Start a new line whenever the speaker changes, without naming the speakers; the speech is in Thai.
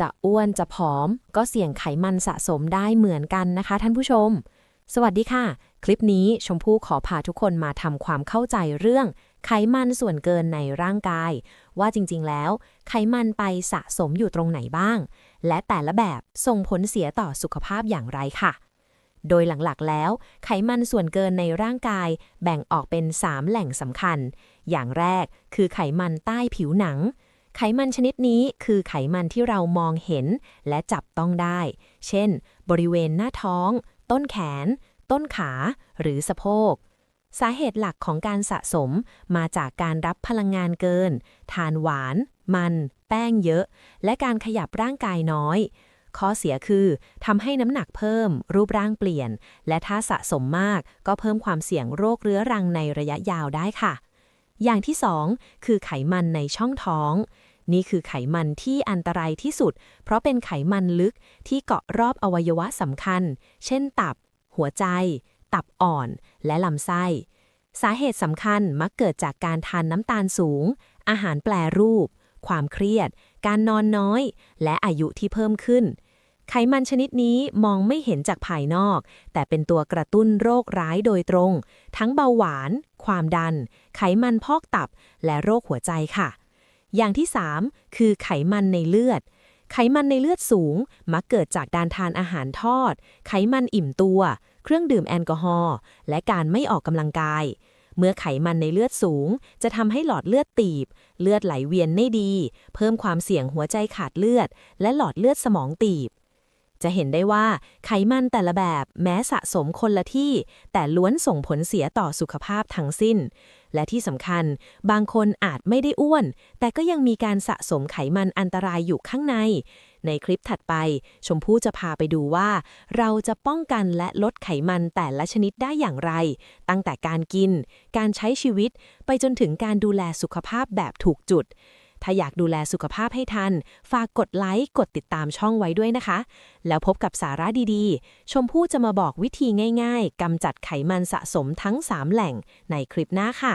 จะอ้วนจะผอม ก็เสี่ยงไขมันสะสมได้เหมือนกันนะคะ ท่านผู้ชม สวัสดีค่ะ คลิปนี้ชมพู่ขอพาทุกคนมาทำความเข้าใจเรื่อง ไขมันส่วนเกินในร่างกาย ว่าจริงๆแล้ว ไขมันไปสะสมอยู่ตรงไหนบ้าง และแต่ละแบบส่งผลเสียต่อสุขภาพอย่างไรค่ะ โดยหลักๆแล้ว ไขมันส่วนเกินในร่างกาย แบ่งออกเป็น 3 แหล่งสำคัญ อย่างแรกคือไขมันใต้ผิวหนัง ไขมันชนิดนี้คือไขมันที่เรามองเห็นและจับต้องได้ เช่น บริเวณหน้าท้อง ต้นแขน ต้นขา หรือสะโพก สาเหตุหลักของการสะสมมาจากการรับพลังงานเกิน ทานหวาน มัน แป้งเยอะ และการขยับร่างกายน้อย ข้อเสียคือทำให้น้ำหนักเพิ่ม รูปร่างเปลี่ยน และถ้าสะสมมากก็เพิ่มความเสี่ยงโรคเรื้อรังในระยะยาวได้ค่ะ อย่างที่ 2 คือไขมันในช่องท้อง นี่คือไขมันที่อันตรายที่สุด เพราะเป็นไขมันลึกที่เกาะรอบอวัยวะสำคัญ เช่นตับ หัวใจ ตับอ่อน และลำไส้ สาเหตุสำคัญมักเกิดจากการทานน้ำตาลสูง อาหารแปรรูป ความเครียด การนอนน้อย และอายุที่เพิ่มขึ้น ไขมันชนิดนี้มองไม่เห็นจากภายนอก แต่เป็นตัวกระตุ้นโรคร้ายโดยตรง ทั้งเบาหวาน ความดัน ไขมันพอกตับ และโรคหัวใจค่ะ อย่างที่ 3 คือไขมันในเลือด ไขมันในเลือดสูง มักเกิดจากการทานอาหารทอด ไขมันอิ่มตัว เครื่องดื่มแอลกอฮอล์ และการไม่ออกกำลังกายเมื่อไขมันในเลือดสูง จะทำให้หลอดเลือดตีบ เลือดไหลเวียนไม่ดี เพิ่มความเสี่ยงหัวใจขาดเลือด และหลอดเลือดสมองตีบ จะเห็นได้ว่าไขมันแต่ละแบบแม้สะสมคนละที่ แต่ล้วนส่งผลเสียต่อสุขภาพทั้งสิ้น และที่สำคัญ บางคนอาจไม่ได้อ้วน แต่ก็ยังมีการสะสมไขมันอันตรายอยู่ข้างใน ในคลิปถัดไป ชมพู่จะพาไปดูว่า เราจะป้องกันและลดไขมันแต่ละชนิดได้อย่างไร ตั้งแต่การกิน การใช้ชีวิต ไปจนถึงการดูแลสุขภาพแบบถูกจุด ถ้าอยากดูแลสุขภาพให้ทัน ฝากกดไลค์ กดติดตามช่องไว้ด้วยนะคะ แล้วพบกับสาระดีๆ ชมพู่จะมาบอกวิธีง่าย ๆกำจัดไขมันสะสมทั้ง 3 แหล่งในคลิปหน้าค่ะ